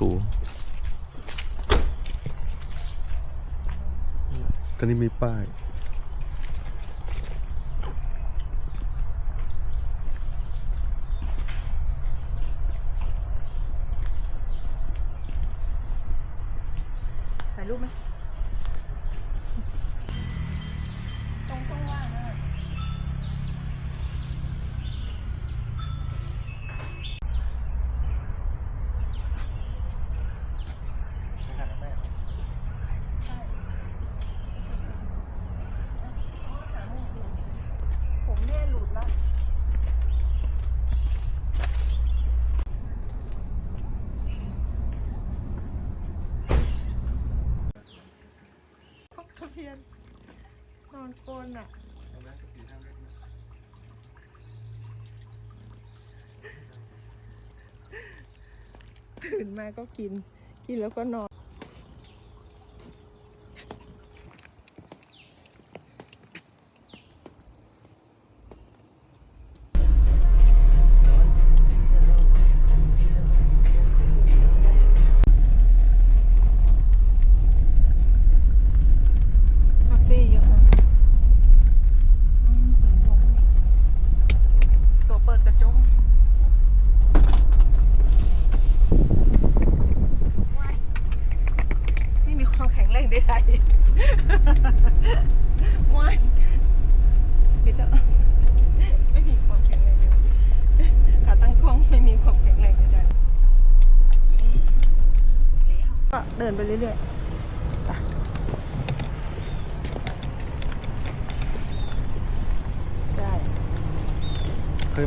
ตูตอนนี้มีป้ายถ่ายรูปไหมตรงช่องว่างนั่นน่ะ ผมแม่หลุดแล้วพกทะเบียน นอนกลนอะตื่นมาก็กิน กินแล้วก็นอน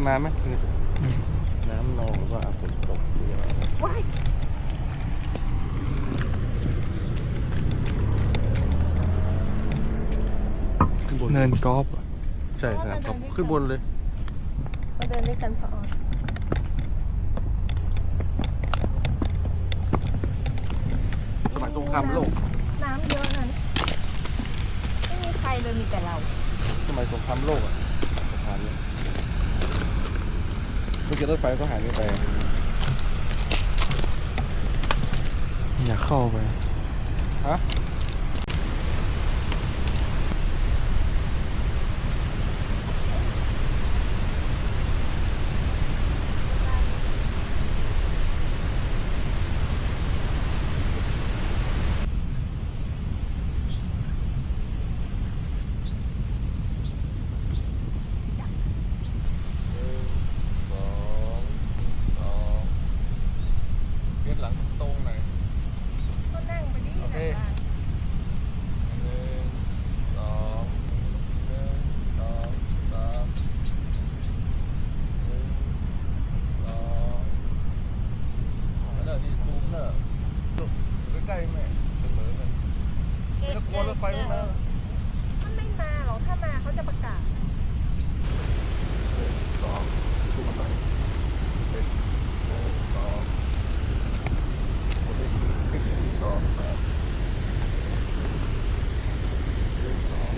มาไหมน้ำนองหรือว่าฝนตกหรืออะไรว้ายขึ้นบนเนินกอล์ฟอะใช่ครับครับขึ้นบนเลยมาเดินด้วยกันพออสมัยสงครามโลกน้ำเยอะนะไม่มีใครเลยมีแต่เรา สมัยสงครามโลกอะสะพานนี้เมื่อกี้รถไฟก็หายไปอยากเข้าไป ฮะสองสองเรียนหลังตรงหน่อย ก็นั่งไปนี่ โอเค นะ หนึ่งสองหนึ่งสองสามหนึ่งสองแล้วเดี๋ยวนี่ซูมเนอะอยู่ใกล้ๆแม่เสมอกันไม่ต้องกลัวรถไฟไม่มา มันไม่มาหรอก ถ้ามาเขาจะประกาศ สองซูมไปหนึ่งสองหนึ่งสองสามหนึ่งสอง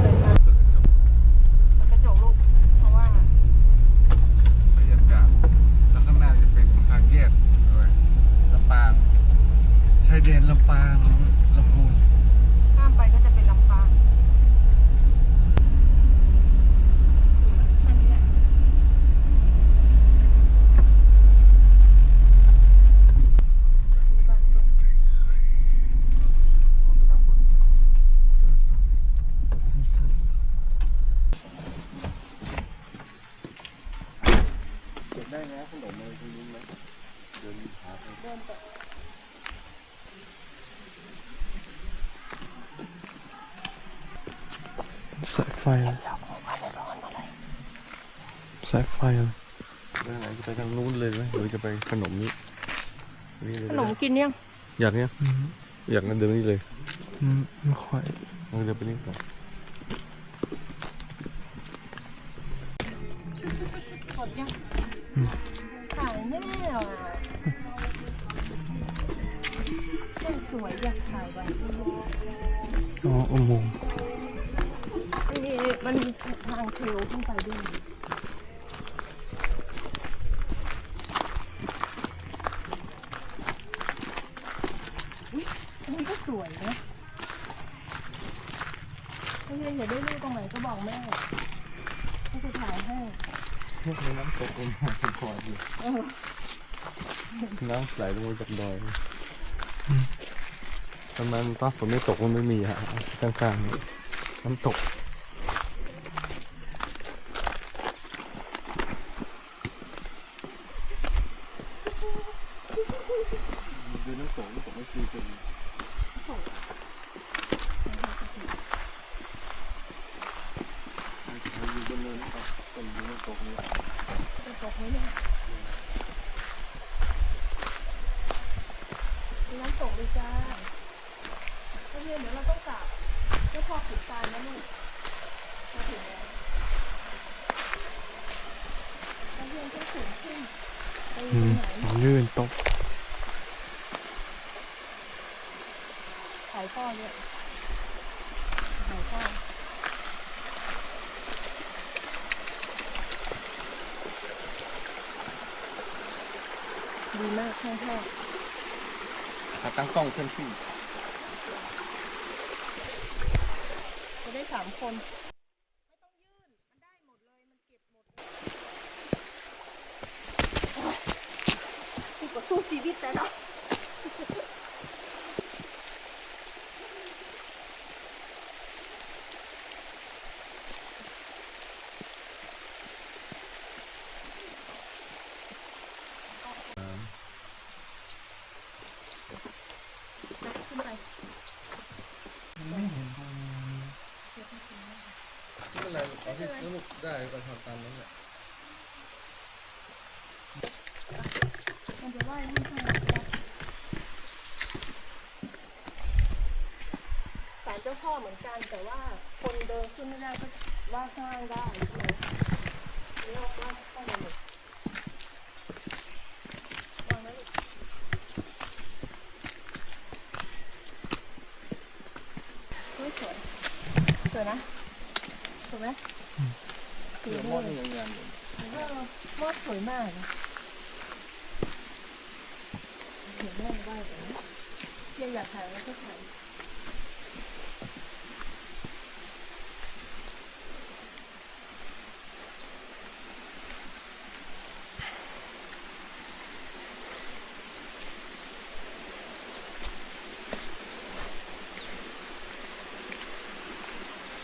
เดินมาเปิดกระจกลูก เพราะว่า บรรยากาศแล้วข้างหน้าจะเป็นทางแยกด้วยลำปางชายแดนลำ ปางลำพูนข้ามไปก็จะเป็นลำปางแค่นี้แหละนี่บ้านลูกอ๋อเป็นลำพูน เก็บได้นะขนมอะไรพวกนี้ไหมเดินหาไป เดินไป สายไฟเลย สายไฟเลยไปไหนจะไปทางนู้นเลยไหมหรือจะไปขนมนี้นี่เลยขนมกินยังอยากเนี้ยอืมอยากนั่นเดินนี่เลยอืมไม่ค่อยมันจะไปนี่ก่อนหมดยังขายแน่อะสวยอยากถ่ายไว้อ๋ออุโมงค์ มันมีมันมีทางเทรลขึ้นไปด้วยอุ๊ยอันนี้ก็ สวยนะถ้าเรียนอยากได้รูปตรงไหนก็บอกแม่ให้จะถ่ายให้มีน้ำตกลงมาเป็นคออยู่เออน้ำไหลลงมาจากดอยทำไมมันฟ้าฝนไม่ตกมันไม่มีฮะข้างๆนี่น้ำตกดูน้ำตกน้ำตกไม่คือเป็นอยู่บนเนิน น้ำตกนี้จะตกไหมเนี่ยน้ำตกเลยจ้าเรียนเดี๋ยวเราต้องกลับเจ้าพ่อขุนตาลนะลูกมาถึงแล้วถ้าเรียนต้องสูงขึ้นไปอืมไหน ลื่นตก ขายพ่อเนี่ยขายพ่อ ดีมากแห้งขาตั้งกล้องเคลื่อนที่ ๆจะได้สามคน ไม่ต้องยื่น มันได้หมดเลย มันเก็บหมดโอ๊ยนี่ก็สู้ชีวิตแต่เนาะ ขึ้นไป ไม่ เป็นไรเอาที่สนุกได้ก็ทำตามนั้นแหละมันจะว่ายไม่ใช่ศาลเจ้าพ่อเหมือนกันแต่ว่าคนเดินขึ้นไม่ได้ก็ว่าข้างได้ใช่ไหมนี่ว่าว่าข้างในหมดวางไว้สวยสวยนะสวยไหม สีเดี๋ยวมอวดงนี่ยังงานอยู่เออมอดสวยมากนะเห็นแม่ไหวแบบนี้เพียงอยากถ่ายแล้วก็ถ่าย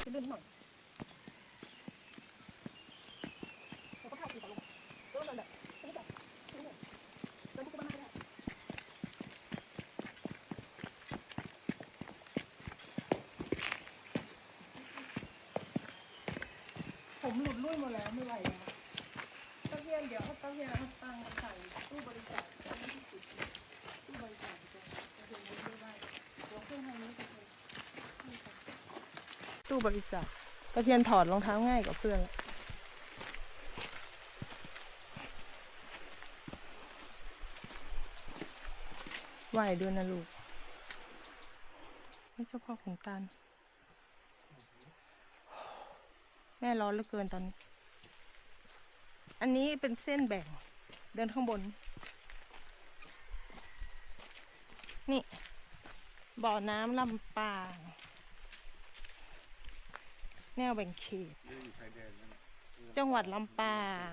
จะเลื่อนหน่อยแล้วก็ถ่ายตีต่อลงแล้วก็เดินแบบนี้แบบนี้แบบเดินทุกบ้านไม่ได้ ผมหลุดลุ่ยหมดแล้วไม่ไหวแล้วตะเพียนเดี๋ยวเอาตะเพียนเอาตังค์มาใส่ตู้บริจาคจะไม่ที่ติดตู้บริจาคจะตะเพียนไม่ได้หัวเครื่องทางนี้ตะเพียนตู้บริจาคตะเพียนถอดรองเท้าง่ายกว่าเพื่อนไหวด้วยนะลูกไม่เจ้าพ่อขุนตาล แม่ร้อนเหลือเกินตอนนี้ อันนี้เป็นเส้นแบ่ง เดินข้างบน นี่ บ่อน้ำลำปาง แนวแบ่งเขต จังหวัดลำปาง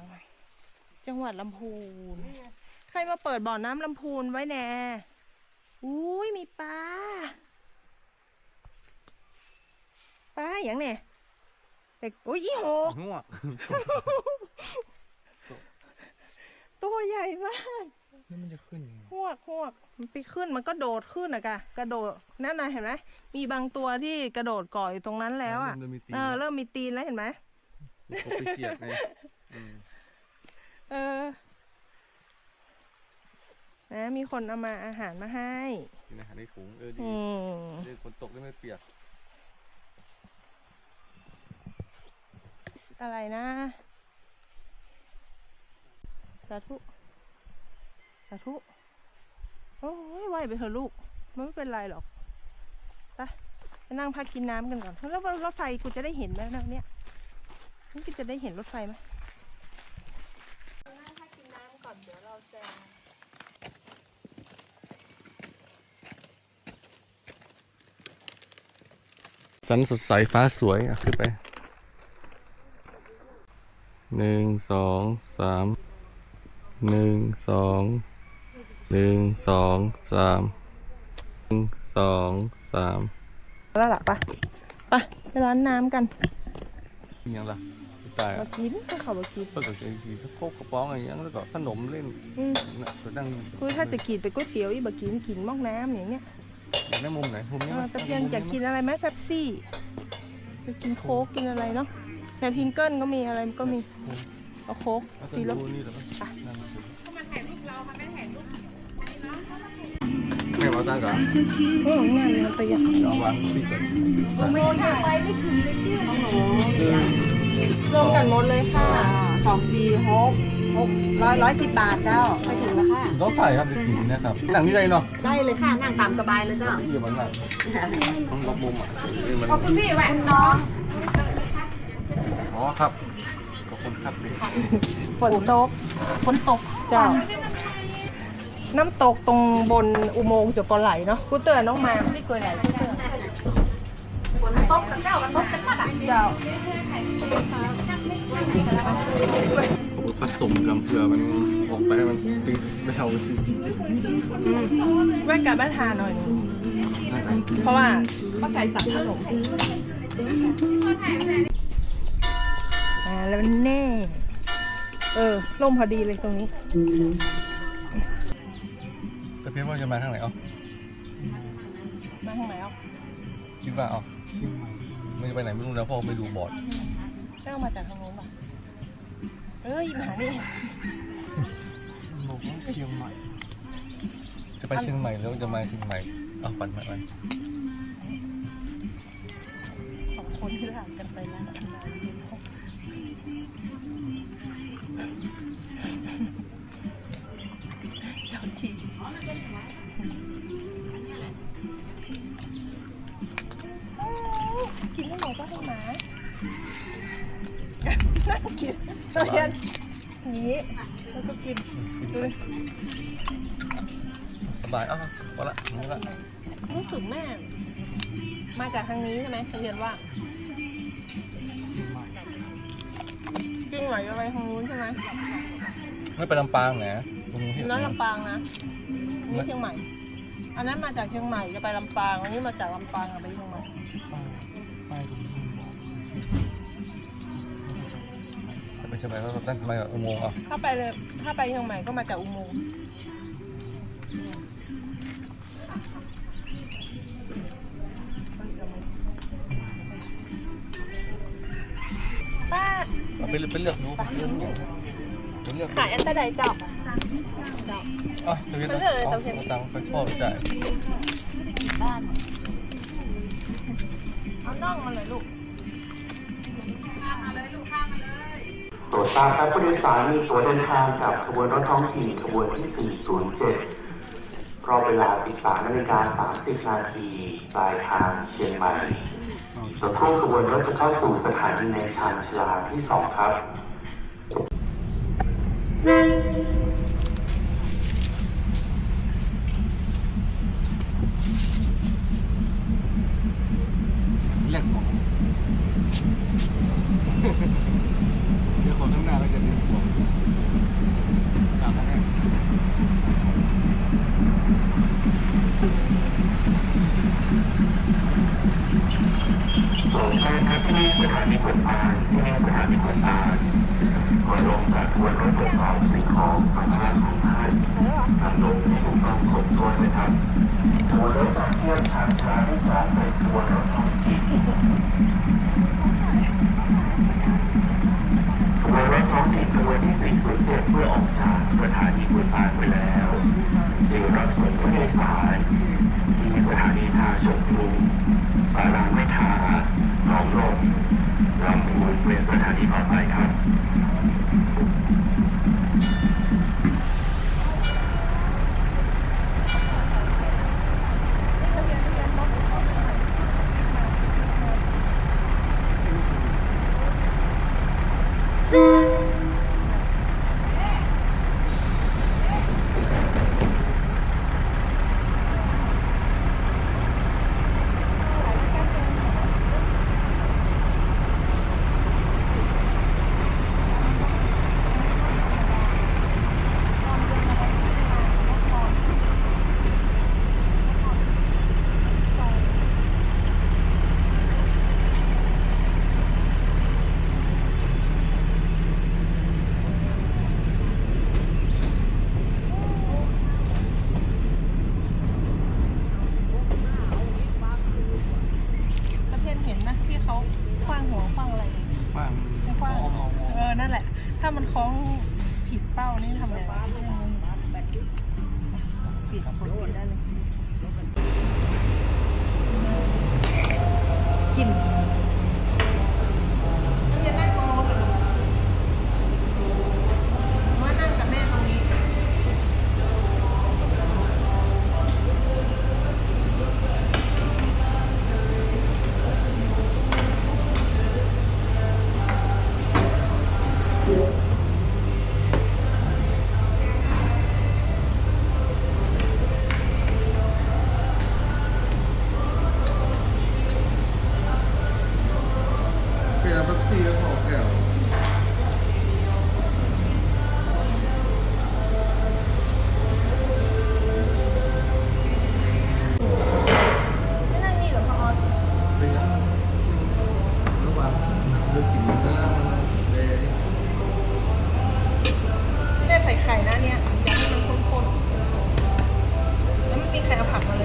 จังหวัดลำพูน ใครมาเปิดบ่อน้ำลำพูนไว้แน่อุ้ยมีปลา ปลาอย่างเนี่ย เด็กอุ้ยอีหกหัวตัวใหญ่มากนี่มันจะขึ้นยังไงหวกหวกมันไปขึ้นมันก็โดดขึ้นอะกะกระโดดนั่นนะเห็นไหมมีบางตัวที่กระโดดเก่ออยู่ตรงนั้นแล้วอะเริ่มมีตีนเออเริ่มมีตีนแล้วเห็นไหมกบไปเขียดไงอืมเออนะมีคนเอามาอาหารมาให้กินอาหารในถุงเออดีนี่เดี๋ยวฝนตกได้ไม่เปียก อะไรนะสาธุสาธุโอ้ยไหวไปเถอะลูก มันไม่เป็นไรหรอกไปไปนั่งพักกินน้ำกันก่อน แล้วรถไฟกูจะได้เห็นไหมนะเนี่ยนี่กูจะได้เห็นรถไฟไหมนั่งพักกินน้ำก่อนเดี๋ยวเราจะสันสดใสฟ้าสวยอะขึ้นไป หนึ่งสองสามหนึ่งสองหนึ่งสองสามหนึ่งสองสามแล้วล่ะปะไปไปร้านน้ำกันยังล่ะตายมาอะกินก็เขามากินเพิ่งจะกินข้าวโคกกระป๋องอะไรอย่างเงี้ยแล้วก็ขนมเล่นอืมน่ะไปนั่งคือถ้าจะกินไปก๋วยเตี๋ยวอีบกินกินหมอกน้ำอย่างเงี้ยอยากได้มุมไหนมุมนี้เอไหมอตะเพียนอยากกินอะไรไหมเป๊ปซี่ไปกินโค้กกินอะไรเนาะ แต่พิงเกิลก็มีอะไรก็มีเอาโค้กแล้วก็สีรสดูนี่เหรอนั่งดูเขามาถ่ายรูปเราค่ะไม่ถ่ายรูปไม่เอาตังค์เหรอโอ้งานมันไปอะเดี๋ยวเอาวางที่ก่อนไม่ถ่ายไปไม่ถึงเลยพี่ของหนูรวมกันหมดเลยค่ะสองสี่หกหกร้อยร้อยสิบบาทเจ้าไปถึงแล้วค่ะต้องใส่ครับเด็กหญิงนะครับหนังนี่ได้เนาะได้เลยค่ะนั่งตามสบายเลยเจ้าที่อยู่บนหลังต้องรับมุมอะนี่มันขอบคุณพี่แหวนน้อง อ๋อครับขอบคุณครับพี่ฝนตกฝนตกเจ้า น้ำตกตรงบนอุโมงค์จุปลาไหลเนาะกูเตือนน้องมาที่กล้วยไหลกูเตือนฝนตกกันเจ้ากันตกกันมากอะเจ้าผสมกันเพื่อมันออกไปให้มันตีสเปลสิแว่นการบ้านทานหน่อยหนึงเพราะว่าป้าไก่สั่งขนมอ่า แล้วแน่ เออล่มพอดีเลยตรงนี้แต่พี่ว่าจะมาทางไหนเอะมาทางไหนอะคิดว่าเอะไม่ไปไหนไม่รู้แล้วเพราะไม่ดูบอร์ดเจ้ามาจากทางโน้นป่ะเอ้ยมาหานี่บอกว่าเชียงใหม่ จะไปเชียงใหม่แล้วจะมาเชียงใหม่เอาปั่นมาไปสองคนที่ห่างกันไปแล้วทำงานเย็นห้อง เจ้าชีกินไม่หมดก็ให้หมานั่งกินเราเรียนอย่างนี้แล้วก็กินดูดิสบายเอ้าพอละนี่ละรู้สึกแม่ มาจากทางนี้ใช่ไหมเรียนว่า หรอจะไปทางนู้นใช่ไหมไม่ไปลำปางนะตรงที่นั้นลำปางนะนี่เชียงใหม่ อันนั้นมาจากเชียงใหม่จะไปลำปางอันนี้มาจากลำปางอะไปเชียงใหม่จะไปเชียงใหม่แล้วตั้งทำไมอุโมงค์อะถ้าไปเลยถ้าไปเชียงใหม่ก็มาจากอุโมงค์ เอาไปไปเลือกดูไปเลือกดูไปเลือกขายอันตรายเจ้าอะเดี๋ยวไปเลือกเลยเตาเทียนตังค์ไปพ่อไปจ่ายเอาน่องมาเลยลูกโปรดทราบครับผู้โดยสารมีตั๋วเดินทางกับขบวนรถท้องถิ่นขบวนที่ 407รอบเวลา 13นาฬิกา30 นาทีปลายทางเชียงใหม่ ส่วนผู้ขบวนรถจะเข้าสู่สถานีในชานชาลาที่สองครับ ขบวนที่ 407เพื่อออกจากสถานีคุณตานไปแล้ว จึงรับส่งผู้โดยสารที่สถานีท่าชมพูสาราไม่ทาหนองลมลำพูนเป็นสถานีต่อไปครับางหัวคว้างอะไรบ้างไม่คว้างเออนั่นแหละ ถ้ามันคล้องผิดเป้านี่ทำไงผิดปิดได้เลย